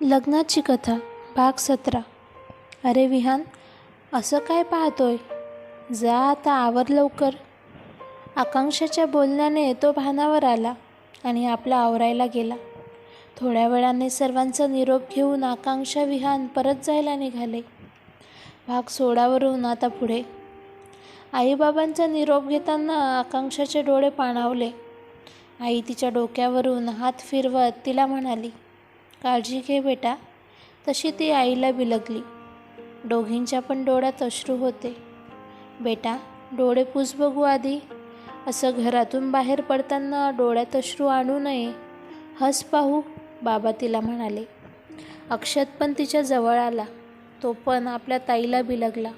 लग्नाची कथा भाग सतरा. अरे विहान असं काय पाहतोय? जा आता आवर लवकर. आकांक्षाच्या बोलण्याने तो भानावर आला आणि आपला आवरायला गेला. थोड्या वेळाने सर्वांचा निरोप घेऊन आकांक्षा विहान परत जायला निघाले. भाग सोडावरून आता पुढे. आईबाबांचा निरोप घेताना आकांक्षाचे डोळे पाणावले. आई तिच्या डोक्यावरून हात फिरवत तिला म्हणाली काळजी घे बेटा. तशी ती आईला बिलगली. दोघींच्या पण डोळ्यात अश्रू होते. बेटा डोळे पूस बघू आधी. असं घरातून बाहेर पडताना डोळ्यात अश्रू आणू नये. हस पाहू बाबा तिला म्हणाले. अक्षत पण तिच्या जवळ आला. तो पण आपल्या ताईला बिलगला.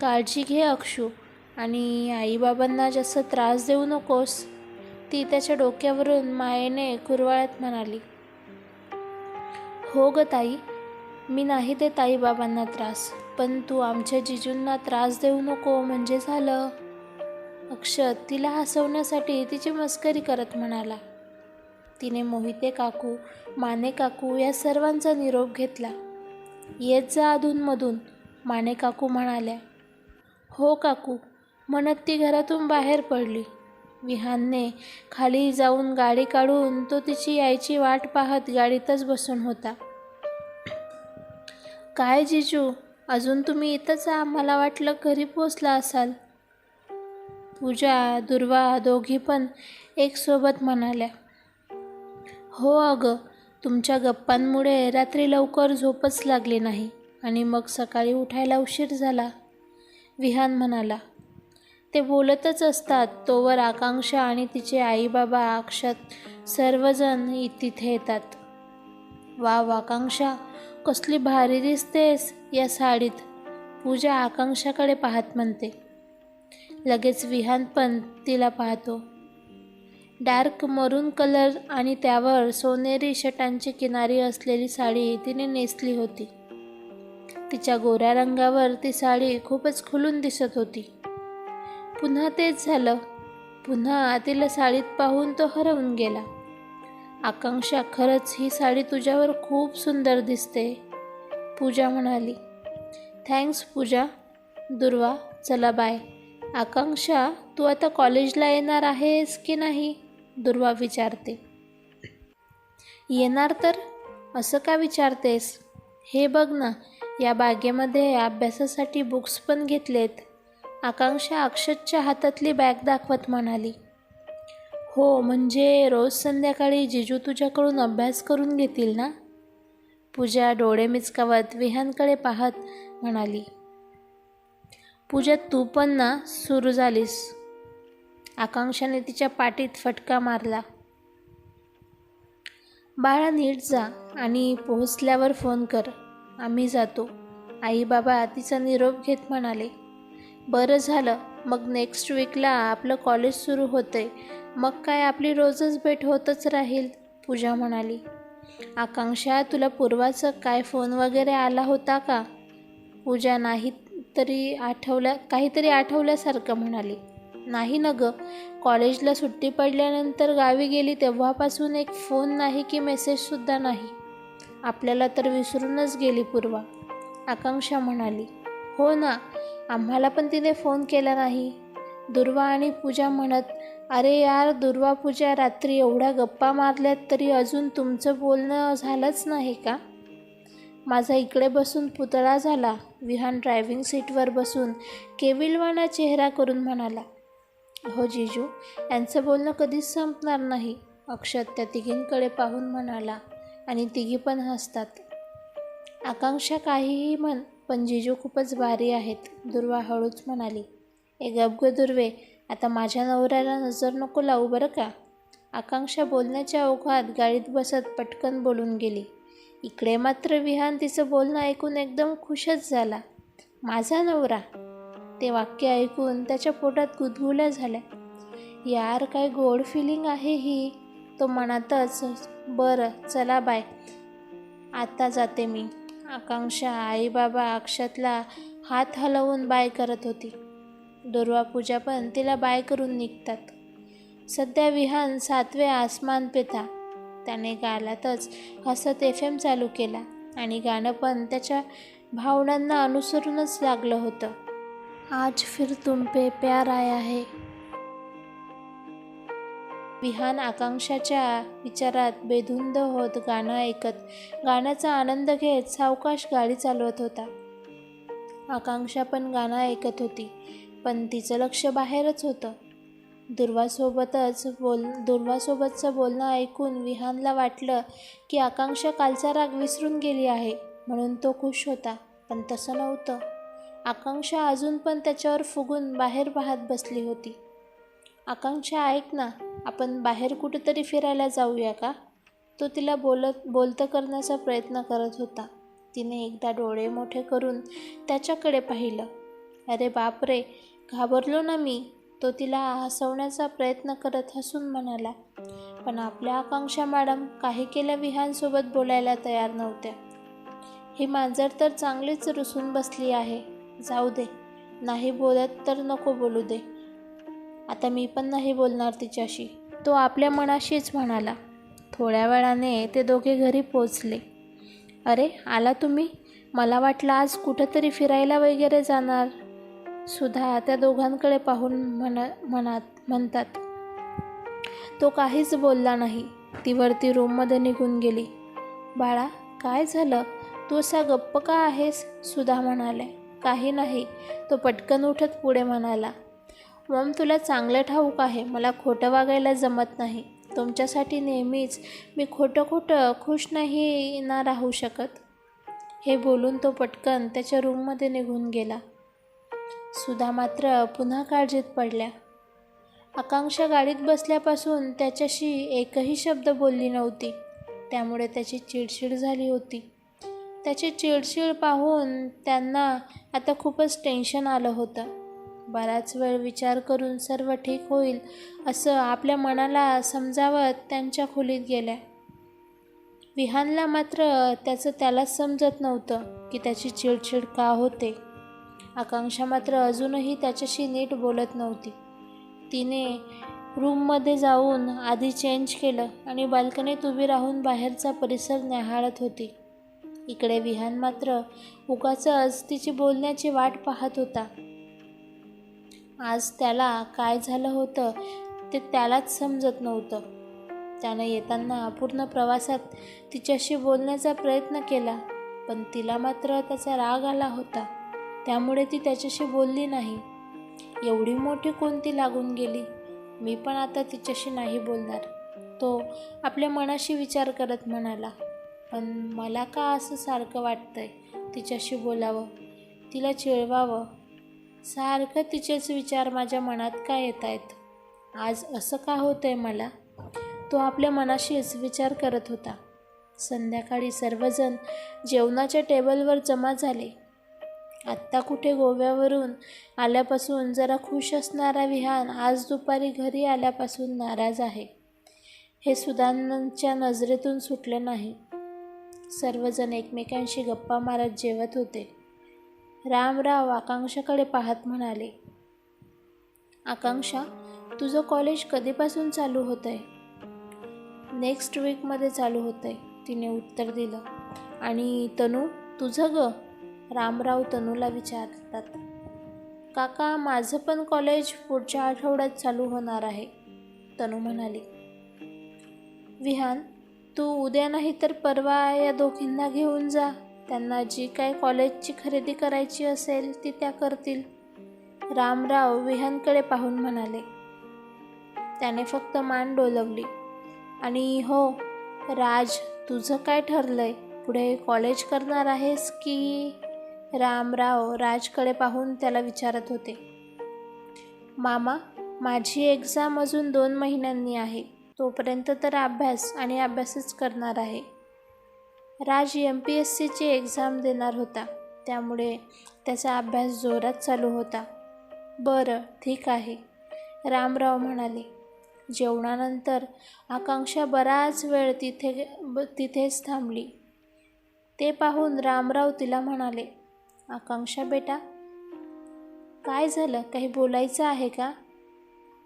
काळजी घे अक्षू आणि आईबाबांना जास्त त्रास देऊ नकोस. ती त्याच्या डोक्यावरून मायेने कुरवाळ्यात म्हणाली. हो ग ताई. मी नाही ते ताईबाबांना त्रास पण तू आमच्या जिजूंना त्रास देऊ नको म्हणजे झालं. अक्षत तिला हसवण्यासाठी तिची मस्करी करत म्हणाला. तिने मोहिते काकू माने काकू या सर्वांचा निरोप घेतला. येत जा अधूनमधून माने काकू म्हणाल्या. हो काकू म्हणत ती घरातून बाहेर पडली. विहानने खाली जाऊन गाडी काढून तो तिची यायची वाट पाहत गाडीतच बसून होता. काय जिजू? अजून तुम्ही इथंच आम्हाला मला वाटलं घरी पोचला असाल. पूजा दुर्वा दोघी पण एकसोबत म्हणाल्या. हो अगं तुमच्या गप्पांमुळे रात्री लवकर झोपच लागली नाही आणि मग सकाळी उठायला उशीर झाला. विहान म्हणाला ते बोलतच असतात. तोवर आकांक्षा आणि तिचे आईबाबा अक्षत सर्वजण तिथे येतात. वा आकांक्षा. कसली भारी दिसतेस या साडीत. पूजा आकांक्षाकडे पाहत म्हणते. लगेच विहान पण तिला पाहतो. डार्क मरून कलर आणि त्यावर सोनेरी शटांची किनारी असलेली साडी तिने नेसली होती. तिच्या गोऱ्या रंगावर ती साडी खूपच खुलून दिसत होती. पुन्हा तेच झालं. पुन्हा तिला साडीत पाहून तो हरवून गेला. आकांक्षा खरंच ही साडी तुझ्यावर खूप सुंदर दिसते पूजा म्हणाली. थँक्स पूजा. दुर्वा चला बाय. आकांक्षा तू आता कॉलेजला येणार आहेस की नाही? दुर्वा विचारते. येणार तर? असं का विचारतेस? हे बघ ना या बागेमध्ये अभ्यासासाठी बुक्स पण घेतलेत. आकांक्षा अक्षतच्या हातातली बॅग दाखवत म्हणाली. हो म्हणजे रोज संध्याकाळी जिजू तुझ्याकडून अभ्यास करून घेतील ना? पूजा डोळे मिचकावत विहानकडे पाहत म्हणाली. पूजा तू पण ना सुरू झालीस. आकांक्षाने तिच्या पाठीत फटका मारला. बाळा नीट जा आणि पोहोचल्यावर फोन कर. आम्ही जातो. आई बाबा तिचा निरोप घेत म्हणाले. बरं झालं. मग नेक्स्ट वीकला आपलं कॉलेज सुरू होतंय. मग काय आपली रोजच भेट होतच राहील पूजा म्हणाली. आकांक्षा तुला पूर्वाचं काय फोन वगैरे आला होता का? पूजा नाही तरी आठवल्या काहीतरी आठवल्यासारखं म्हणाली. नाही ना गं कॉलेजला सुट्टी पडल्यानंतर गावी गेली तेव्हापासून एक फोन नाही की मेसेजसुद्धा नाही. आपल्याला तर विसरूनच गेली पूर्वा. आकांक्षा म्हणाली हो ना आम्हाला पण तिने फोन केला नाही. दुर्वा आणि पूजा म्हणत अरे यार दुर्वा पूजा रात्री एवढ्या गप्पा मारल्यात तरी अजून तुमचं बोलणं झालंच नाही का? माझा इकडे बसून पुतळा झाला विहान ड्रायव्हिंग सीटवर बसून केविलवाना चेहरा करून म्हणाला. हो जिजू यांचं बोलणं कधीच संपणार नाही अक्षत त्या तिघींकडे पाहून म्हणाला आणि तिघी पण हसतात. आकांक्षा काहीही म्हण पण जिजू खूपच भारी आहेत. दुर्वा हळूच म्हणाली ए गपग दुर्वे आता माझ्या नवऱ्याला नजर नको लावू बरं का? आकांक्षा बोलण्याच्या ओघात गाडीत बसत पटकन बोलून गेली इकडे मात्र विहान तिचं बोलणं ऐकून एकदम खुशच झाला. माझा नवरा. ते वाक्य ऐकून त्याच्या पोटात गुदगुल्या झाल्या. यार काय गोड फिलिंग आहे ही. तो मनातच बरं चला बाय. आता जाते मी. आकांक्षा आई बाबा अक्षतला हात हलवून बाय करत होती. दुर्वा पूजा पण तिला बाय करून निघतात. सध्या विहान सातवे आसमान पेता त्याने गालातच हसत एफ एम चालू केला आणि गाणं पण त्याच्या भावनांना अनुसरूनच लागलं होतं. आज फिर तुम पे प्यार आया है. विहान आकांक्षाच्या विचारात बेधुंद होत गाणं ऐकत गाण्याचा आनंद घेत सावकाश गाडी चालवत होता. आकांक्षा पण गाणं ऐकत होती पण तिचं लक्ष बाहेरच होतं. दुर्वासोबतच बोल दुर्वासोबतचं बोलणं ऐकून विहानला वाटलं की आकांक्षा कालचा राग विसरून गेली आहे म्हणून तो खुश होता पण तसं नव्हतं. आकांक्षा अजून पण त्याच्यावर फुगून बाहेर पाहत बसली होती. आकांक्षा ऐक ना आपण बाहेर कुठेतरी फिरायला जाऊया का? तो तिला बोलत बोलतं करण्याचा प्रयत्न करत होता. तिने एकदा डोळे मोठे करून त्याच्याकडे पाहिलं. अरे बापरे घाबरलो ना मी? तो तिला हसवण्याचा प्रयत्न करत हसून म्हणाला पण आपल्या आकांक्षा मॅडम काही केल्या विहानसोबत बोलायला तयार नव्हत्या. ही मांजर तर चांगलीच रुसून बसली आहे. जाऊ दे नाही बोलत तर नको बोलू दे. आता मी पण नाही बोलणार तिच्याशी. तो आपल्या मनाशीच म्हणाला. थोड्या वेळाने ते दोघे घरी पोचले अरे आला तुम्ही? मला वाटलं आज कुठंतरी फिरायला वगैरे जाणार. सुद्धा त्या दोघांकडे पाहून म्हण म्हणत म्हणतात. तो काहीच बोलला नाही. ती वरती रूममध्ये निघून गेली. बाळा काय झालं? तू असा गप्प का आहेस? सुधा म्हणाले काही नाही. तो पटकन उठत पुढे म्हणाला. मॉम तुला चांगलं ठाऊक आहे. मला खोटं वागायला जमत नाही. तुमच्यासाठी नेहमीच मी खोटं खोटं खुश नाही ना राहू शकत. हे बोलून तो पटकन त्याच्या रूममध्ये निघून गेला. सुधा मात्र पुन्हा काळजीत पडल्या. आकांक्षा गाडीत बसल्यापासून त्याच्याशी एकही शब्द बोलली नव्हती. त्यामुळे त्याची चिडचिड झाली होती. त्याची चिडचिड पाहून त्यांना आता खूपच टेन्शन आलं होतं. बराच वेळ विचार करून सर्व ठीक होईल असं आपल्या मनाला समजावत त्यांच्या खोलीत गेल्या. विहानला मात्र त्याचं त्यालाच समजत नव्हतं की त्याची चिडचिड का होते. आकांक्षा मात्र अजूनही त्याच्याशी नीट बोलत नव्हती. तिने रूममध्ये जाऊन आधी चेंज केलं आणि बाल्कनीत उभी राहून बाहेरचा परिसर न्याहाळत होती. इकडे विहान मात्र उगाचच तिची बोलण्याची वाट पाहत होता. आज त्याला काय झालं होतं ते त्यालाच समजत नव्हतं. त्यानं येताना पूर्ण प्रवासात तिच्याशी बोलण्याचा प्रयत्न केला पण तिला मात्र त्याचा राग आला होता. त्यामुळे ती त्याच्याशी बोलली नाही. एवढी मोठी कोणती लागून गेली? मी पण आता तिच्याशी नाही बोलणार. तो आपल्या मनाशी विचार करत म्हणाला पण मला का असं सारखं वाटतंय तिच्याशी बोलावं? तिला चिळवावं? सारखं तिचेच विचार माझ्या मनात का येत आहेत आज असं का होतं आहे मला? तो आपल्या मनाशीच विचार करत होता. संध्याकाळी सर्वजण जेवणाच्या टेबलवर जमा झाले. आत्ता कुठे गोव्यावरून आल्यापासून जरा खुश असणारा विहान आज दुपारी घरी आल्यापासून नाराज आहे. हे सुदानांच्या नजरेतून सुटले नाही. सर्वजण एकमेकांशी गप्पा मारत जेवत होते. रामराव आकांक्षाकडे पाहत म्हणाले आकांक्षा तुझं कॉलेज कधीपासून चालू होतं आहे नेक्स्ट वीकमध्ये चालू होतं आहे तिने उत्तर दिलं. आणि तनू तुझं ग? रामराव तनूला विचारतात. काका माझं पण कॉलेज पुढच्या आठवड्यात चालू होणार आहे तनू म्हणाली. विहान तू उद्या नाही तर परवा या दोघींना घेऊन जा. त्यांना जी काय कॉलेजची खरेदी करायची असेल ती त्या करतील. रामराव विहानकडे पाहून म्हणाले. त्याने फक्त मान डोलवली. आणि हो राज तुझं काय ठरलंय? पुढे कॉलेज करणार आहेस की? रामराव राजकडे पाहून त्याला विचारत होते. मामा माझी एक्झाम अजून दोन महिन्यांनी आहे. तोपर्यंत तर अभ्यास आणि अभ्यासच करणार आहे. राज एम पी एस सीची एक्झाम देणार होता. त्यामुळे त्याचा अभ्यास जोरात चालू होता. बरं ठीक आहे. रामराव म्हणाले जेवणानंतर आकांक्षा बराच वेळ तिथे ब तिथेच थांबली. ते पाहून रामराव तिला म्हणाले आकांक्षा बेटा काय झालं? काही बोलायचं आहे का?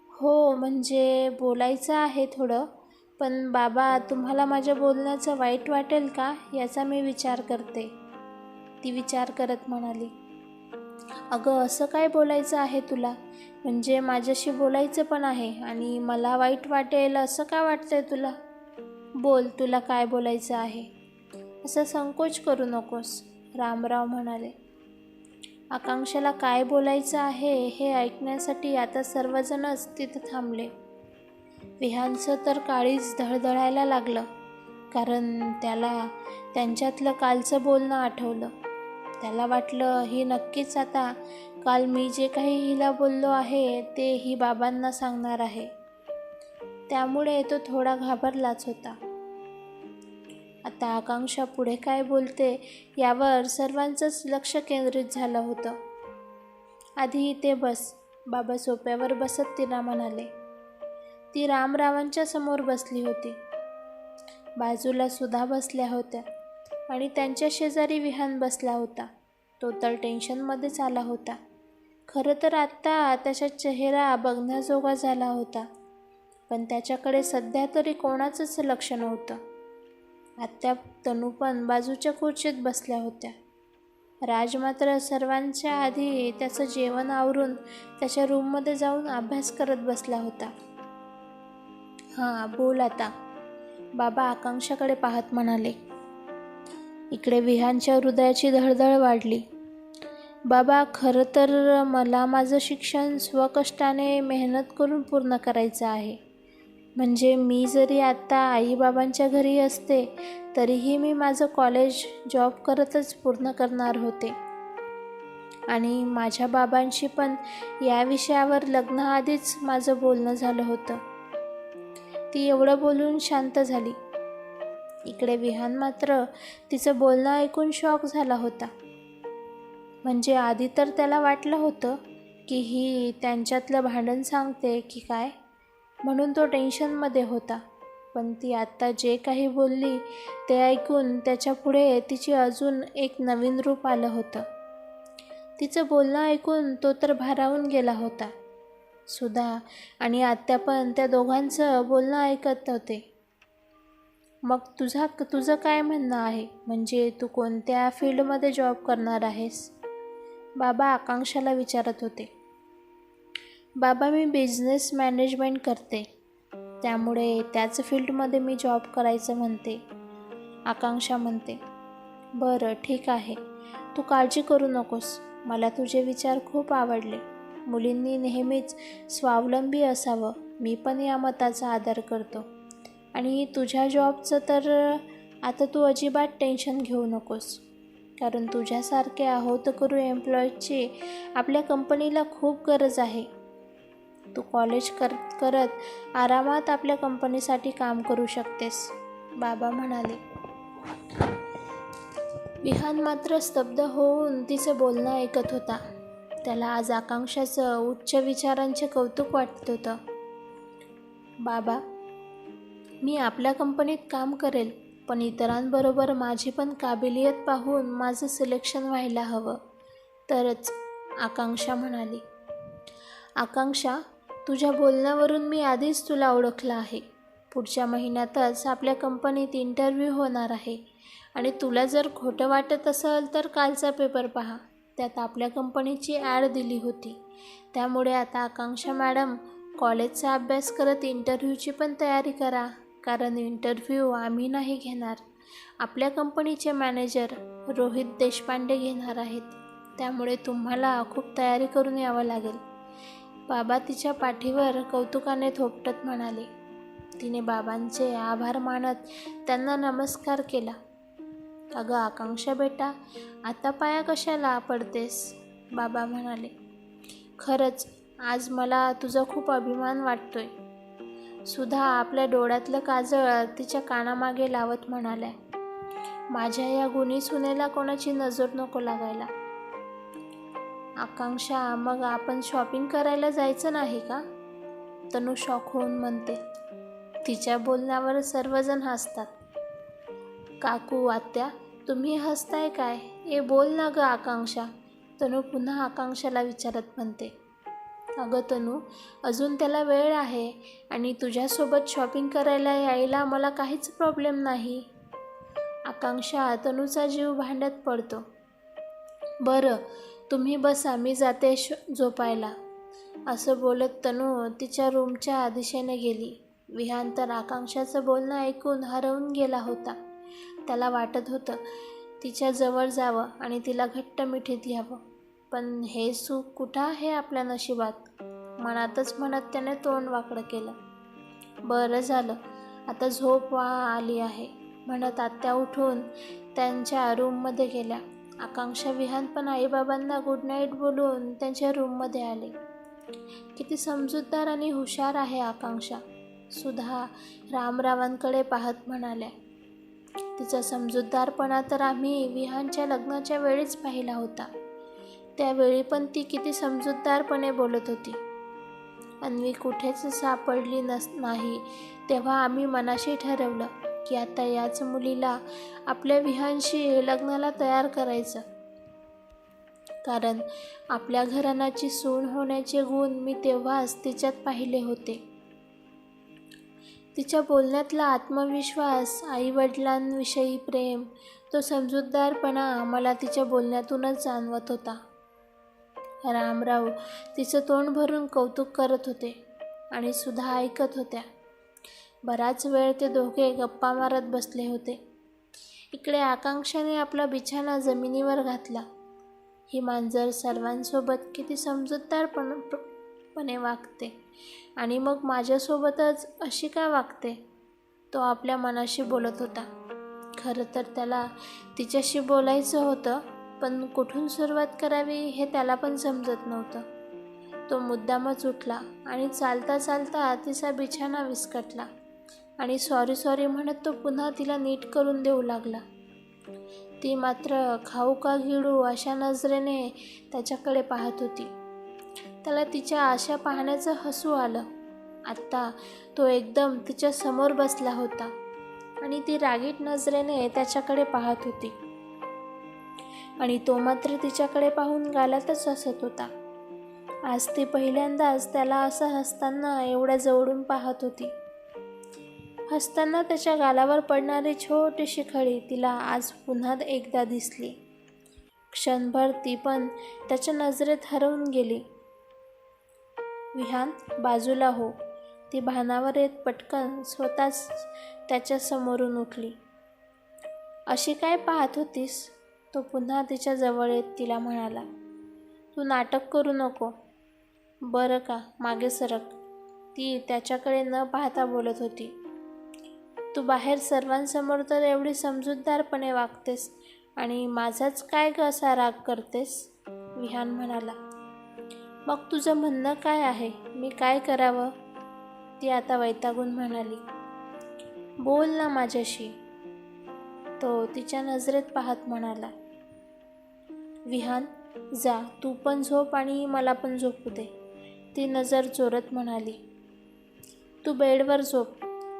हो म्हणजे बोलायचं आहे थोडं. पण बाबा तुम्हाला माझ्या बोलण्याचं वाईट वाटेल का? याचा मी विचार करते. ती विचार करत म्हणाली अगं असं काय बोलायचं आहे तुला? म्हणजे माझ्याशी बोलायचं पण आहे आणि मला वाईट वाटेल असं काय वाटतंय तुला? बोल तुला काय बोलायचं आहे? असं संकोच करू नकोस रामराव म्हणाले. आकांक्षाला काय बोलायचं आहे हे ऐकण्यासाठी आता सर्वजणच तिथं थांबले. विहानचं तर काळीच धडधडायला लागलं कारण त्याला त्यांच्यातलं कालचं बोलणं आठवलं. त्याला वाटलं ही नक्कीच आता काल मी जे काही हिला बोललो आहे ते ही बाबांना सांगणार आहे. त्यामुळे तो थोडा घाबरलाच होता. आता आकांक्षा पुढे काय बोलते यावर सर्वांचंच लक्ष केंद्रित झालं होतं. आधी इथे बस बाबा सोप्यावर बसत तिला म्हणाले. ती रामरावांच्या समोर बसली होती. बाजूला सुधा बसल्या होत्या आणि त्यांच्या शेजारी विहान बसला होता. तो तर टेन्शनमध्येच आला होता. खरं तर आत्ता त्याचा चेहरा बघण्याजोगा झाला होता. पण त्याच्याकडे सध्या तरी कोणाचंच लक्ष नव्हतं. आत्या तनू पण बाजूच्या खुर्चीत बसल्या होत्या. राज मात्र सर्वांच्या आधी त्याचं जेवण आवरून त्याच्या रूममध्ये जाऊन अभ्यास करत बसला होता. हां बोल आता. बाबा आकांक्षाकडे पाहत म्हणाले. इकडे विहानच्या हृदयाची धडधड वाढली. बाबा खरं तर मला माझं शिक्षण स्वकष्टाने मेहनत करून पूर्ण करायचं आहे. म्हणजे मी जरी आत्ता आईबाबांच्या घरी असते तरीही मी माझं कॉलेज जॉब करतच पूर्ण करणार होते. आणि माझ्या बाबांशी पण या विषयावर लग्नाआधीच माझं बोलणं झालं होतं. ती एवढं बोलून शांत झाली. इकडे विहान मात्र तिचं बोलणं ऐकून शॉक झाला होता. म्हणजे आधी तर त्याला वाटलं होतं की ही त्यांच्यातलं भांडण सांगते की काय म्हणून तो टेन्शनमध्ये होता. पण ती आत्ता जे काही बोलली ते ऐकून त्याच्यापुढे तिची अजून एक नवीन रूप आलं होतं. तिचं बोलणं ऐकून तो तर भारावून गेला होता. सुधा आणि आत्या पण त्या दोघांचं बोलणं ऐकत होते. मग तुझा तुझं काय म्हणणं आहे? म्हणजे तू कोणत्या फील्डमध्ये जॉब करणार आहेस? बाबा आकांक्षाला विचारत होते. बाबा मी बिझनेस मॅनेजमेंट करते. त्यामुळे त्याच फील्डमध्ये मी जॉब करायचं म्हणते. आकांक्षा म्हणते बरं ठीक आहे. तू काळजी करू नकोस. मला तुझे विचार खूप आवडले. मुलींनी नेहमीच स्वावलंबी असावं. मी पण या मताचा आदर करतो. आणि तुझ्या जॉबचं तर आता तू अजिबात टेन्शन घेऊ नकोस. कारण तुझ्यासारखे आहोत करू एम्प्लॉईजची आपल्या कंपनीला खूप गरज आहे. तू कॉलेज कर करत आरामात आपल्या कंपनीसाठी काम करू शकतेस बाबा म्हणाले. विहान मात्र स्तब्ध होऊन तिचं बोलणं ऐकत होता. त्याला आज आकांक्षाचं उच्च विचारांचे कौतुक वाटत होतं. बाबा मी आपल्या कंपनीत काम करेल पण इतरांबरोबर माझी पण काबिलियत पाहून माझं सिलेक्शन व्हायला हवं तरच आकांक्षा म्हणाली. आकांक्षा तुझ्या बोलण्यावरून मी आधीच तुला ओळखलं आहे. पुढच्या महिन्यातच आपल्या कंपनीत इंटरव्ह्यू होणार आहे आणि तुला जर खोटं वाटत असेल तर कालचा पेपर पहा. त्यात आपल्या कंपनीची ॲड दिली होती. त्यामुळे आता आकांक्षा मॅडम कॉलेजचा अभ्यास करत इंटरव्ह्यूची पण तयारी करा कारण इंटरव्ह्यू आम्ही नाही घेणार. आपल्या कंपनीचे मॅनेजर रोहित देशपांडे घेणार आहेत. त्यामुळे तुम्हाला खूप तयारी करून यावं लागेल. बाबा तिच्या पाठीवर कौतुकाने थोपटत म्हणाले. तिने बाबांचे आभार मानत त्यांना नमस्कार केला. अगं आकांक्षा बेटा आता पाया कशाला पडतेस? बाबा म्हणाले. खरंच आज मला तुझा खूप अभिमान वाटतोय. सुधा आपल्या डोळ्यातलं काजळ तिच्या कानामागे लावत म्हणाल्या. माझ्या या गुणी सुनेला कोणाची नजर नको लागायला. आकांक्षा मग आपण शॉपिंग करायला जायचं नाही का? तनू शॉक होऊन म्हणते. तिच्या बोलण्यावर सर्वजण हसतात. काकू आत्या तुम्ही हसताय काय? ए बोल ना गं आकांक्षा. तनू पुन्हा आकांक्षाला विचारत म्हणते. अगं तनू अजून त्याला वेळ आहे आणि तुझ्यासोबत शॉपिंग करायला यायला मला काहीच प्रॉब्लेम नाही. आकांक्षा तनूचा जीव भांड्यात पडतो. बरं तुम्ही बसा मी जाते श झोपायला. असं बोलत तनू तिच्या रूमच्या दिशेने गेली. विहान तर आकांक्षाचं बोलणं ऐकून हरवून गेला होता. त्याला वाटत होतं तिच्या जवळ जावं आणि तिला घट्ट मिठीत घ्यावं. पण हे सुख कुठं आहे आपल्या नशिबात? मनातच म्हणत त्याने तोंड वाकडं केलं. बरं झालं आता झोप वा आली आहे म्हणत आत्या उठून त्यांच्या रूममध्ये गेल्या. आकांक्षा विहान पण आईबाबांना गुड नाईट बोलून त्यांच्या रूममध्ये आले. किती समजूतदार आणि हुशार आहे आकांक्षा सुधा रामरावांकडे पाहत म्हणाल्या. तिचा समजूतदारपणा तर आम्ही विहानच्या लग्नाच्या वेळीच पाहिला होता. त्यावेळी पण ती किती समजूतदारपणे बोलत होती. अन्वी कुठेच सापडली नस नाही तेव्हा आम्ही मनाशी ठरवलं की आता याच मुलीला आपल्या विहानशी लग्नाला तयार करायचं. कारण आपल्या घराण्याची सून होण्याचे गुण मी तेव्हाच तिच्यात पाहिले होते. तिच्या बोलण्यातला आत्मविश्वास आईवडिलांविषयी प्रेम तो समजूतदारपणा मला तिच्या बोलण्यातूनच जाणवत होता. रामराव तिचं तोंड भरून कौतुक करत होते आणि सुद्धा ऐकत होत्या. बराच वेळ ते दोघे गप्पा मारत बसले होते. इकडे आकांक्षाने आपला बिछाना जमिनीवर घातला. ही मांजर सर्वांसोबत किती समजूतदारपण पणे वागते. आणि मग माझ्यासोबतच अशी का वागते? तो आपल्या मनाशी बोलत होता. खरं तर त्याला तिच्याशी बोलायचं होतं पण कुठून सुरुवात करावी हे त्याला पण समजत नव्हतं. तो मुद्दामच उठला आणि चालता चालता तिचा बिछाना विस्कटला. आणि सॉरी सॉरी म्हणत तो पुन्हा तिला नीट करून देऊ लागला. ती मात्र खाऊ का गिळू अशा नजरेने त्याच्याकडे पाहत होती. त्याला तिच्या आशा पाहण्याचं हसू आलं. आत्ता तो एकदम तिच्या समोर बसला होता आणि ती रागीट नजरेने त्याच्याकडे पाहत होती. आणि तो मात्र तिच्याकडे पाहून गालातच हसत होता. आज ती पहिल्यांदाच त्याला असं हसताना एवढ्या जवळून पाहत होती. हसताना त्याच्या गालावर पडणारी छोटीशी खळी तिला आज पुन्हा एकदा दिसली. क्षणभर ती पण त्याच्या नजरेत हरवून गेली. विहान बाजूला हो. ती भानावर येत पटकन स्वतःच त्याच्या समोरून उठली. अशी काय पाहत होतीस? तो पुन्हा तिच्या जवळ येत तिला म्हणाला. तू नाटक करू नको. बरं का मागे सरक. ती त्याच्याकडे न पाहता बोलत होती. तू बाहेर सर्वांसमोर तर एवढी समजूतदारपणे वागतेस आणि माझाच काय कसा असा राग करतेस? विहान म्हणाला. मग तुझं म्हणणं काय आहे? मी काय करावं? ती आता वैतागून म्हणाली. बोल ना माझ्याशी. तो तिच्या नजरेत पाहत म्हणाला. विहान जा. तू पण झोप आणि मला पण झोपू दे. ती नजर चोरत म्हणाली. तू बेडवर झोप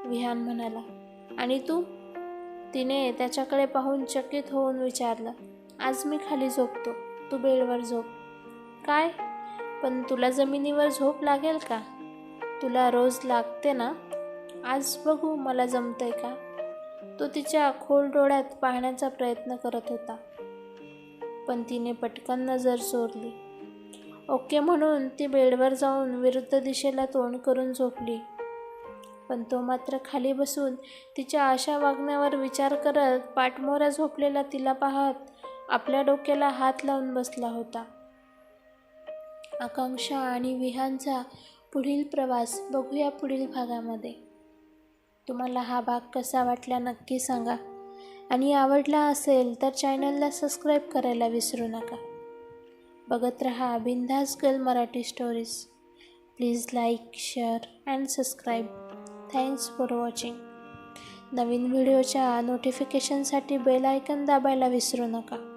विहान म्हणाला. आणि तू? तिने त्याच्याकडे पाहून चकित होऊन विचारलं. आज मी खाली झोपतो. तू बेडवर झोप. काय? पण तुला जमिनीवर झोप लागेल का? तुला रोज लागते ना? आज बघू मला जमतंय का? तो तिच्या खोल डोळ्यात पाहण्याचा प्रयत्न करत होता. पण तिने पटकन नजर चोरली ओके म्हणून ती बेडवर जाऊन विरुद्ध दिशेला तोंड करून झोपली. पण तो मात्र खाली बसून तिच्या अशा वागण्यावर विचार करत पाठमोऱ्या झोपलेला तिला पाहत आपल्या डोक्याला हात लावून बसला होता. आकांक्षा आणि विहांचा पुढील प्रवास बघूया पुढील भागामध्ये. तुम्हाला हा भाग कसा वाटला नक्की सांगा. आणि आवडला असेल तर चॅनलला सबस्क्राईब करायला विसरू नका. बघत रहा बिंदास girl Marathi stories please like share and subscribe thanks for watching नवीन व्हिडिओच्या नोटिफिकेशनसाठी बेल आयकन दाबायला विसरू नका.